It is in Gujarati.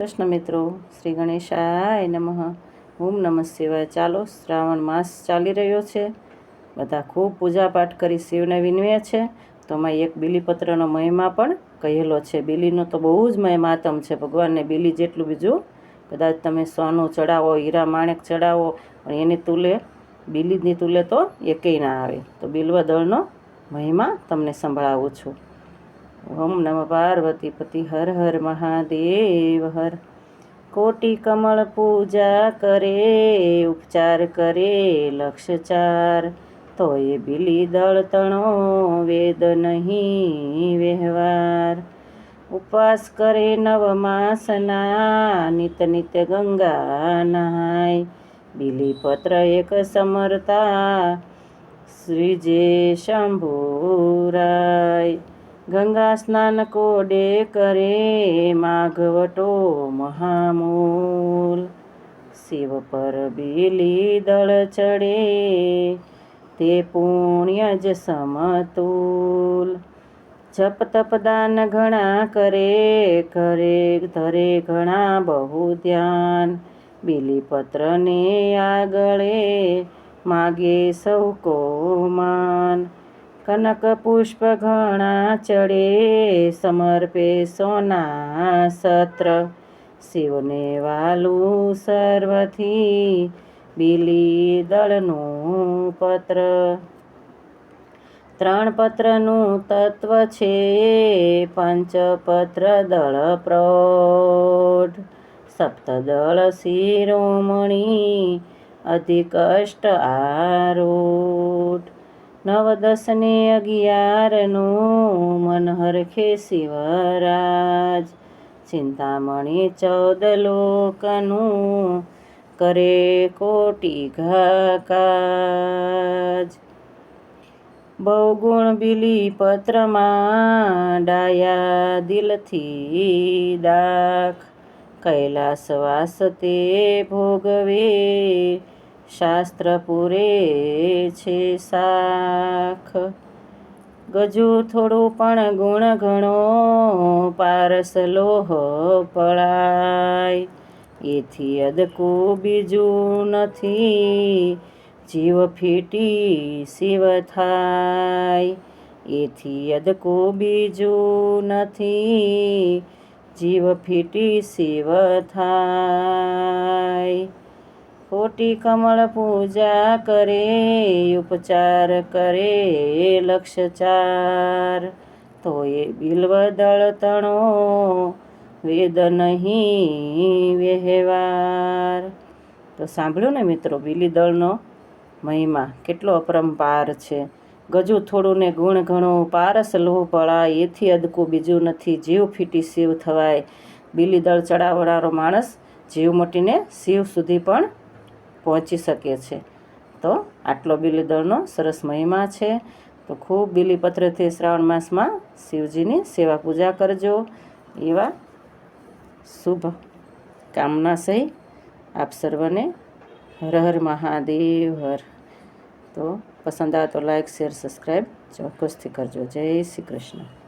કૃષ્ણ મિત્રો, શ્રી ગણેશાય નમઃ. ઓમ નમઃ શિવાય. ચાલો, શ્રાવણ માસ ચાલી રહ્યો છે. બધા ખૂબ પૂજાપાઠ કરી શિવને વિનવે છે. તો એમાં એક બીલીપત્રનો મહિમા પણ કહેલો છે. બીલીનો તો બહુ જ મહિમાતમ છે. ભગવાનને બીલી જેટલું બીજું કદાચ તમે સોનું ચડાવો, હીરા માણેક ચડાવો, પણ એની તુલે, બીલીની તુલે તો એકેય ના આવે. તો બિલવા દળનો મહિમા તમને સંભળાવું છું. ઓમ નમ પાર્વતી પતિ હર હર મહાદેવ, હર. કોટી કમળ પૂજા કરે, ઉપચાર કરે, લક્ષચાર. તોય બીલી દળ તણો, વેદ નહીં વ્યવહાર. ઉપવાસ કરે નવ માસના નિત નિત ગંગા નહાય બિલીપત્ર એક સમરતા, શ્રીજે શંભુરાય. ગંગા સ્નાન કોડે કરે માઘવટો મહામૂલ. શિવ પર બીલી દળ ચડે, તે પુણ્ય જ સમતુલ. જપ તપ દાન ઘણા કરે કરે ધરે ઘણા બહુ ધ્યાન. બીલીપત્રને આગળે માગે સૌ કોમાન. કનક પુષ્પ ઘણા ચડે, સમર્પે સોના સત્ર. શિવને વાલું સર્વથી બીલી દળનું પત્ર. ત્રણ પત્રનું તત્વ છે પંચપત્ર દળ પ્રૌઢ. સપ્તદળ શિરોમણી અધિક અષ્ટ આરૂઢ. નવ દસને અગિયારનું મન હરખે શિવરાજ. ચિંતામણી ચૌદ લોકનું કરે કોટી ઘાકાજ. બહુગુણ બિલી પત્રમાં ડાયા દિલથી દાખ. કૈલાસવાસ તે ભોગવે શાસ્ત્ર પૂરે છે શાખ ગજુ થોડું પણ ગુણ ઘણો, પારસ લોહ પળાય. એથી અદકું બીજું નથી, જીવ ફીટી શિવ થાય. એથી અદકું બીજું નથી, જીવ ફીટી શિવ થાય. ખોટી કમળ પૂજા કરે, ઉપચાર કરે, લક્ષચાર. તો એ બિલ્વ દળ તણો વેદ નહીં વ્યવહાર. તો સાંભળ્યું ને મિત્રો બીલી દળનો મહિમા, કેટલો અપરંપાર છે. ગજુ થોડું ને ગુણ ઘણું, પારસ લોહ પળાય એથી અદકું બીજું નથી, જીવ ફીટી શિવ થવાય. બીલી દળ ચડાવનારો માણસ જીવ મટીને શિવ સુધી પણ પહોંચી શકે છે. તો આટલો બીલીદળનો સરસ મહિમા છે. તો ખૂબ બીલીપત્રથી શ્રાવણ માસમાં. શિવજીની સેવા પૂજા કરજો. એવા શુભ કામના સહી આપ સર્વને હર હર મહાદેવ, હર. તો પસંદ આવે તો લાઈક શેર સબસ્ક્રાઈબ ચોક્કસથી કરજો. જય શ્રી કૃષ્ણ.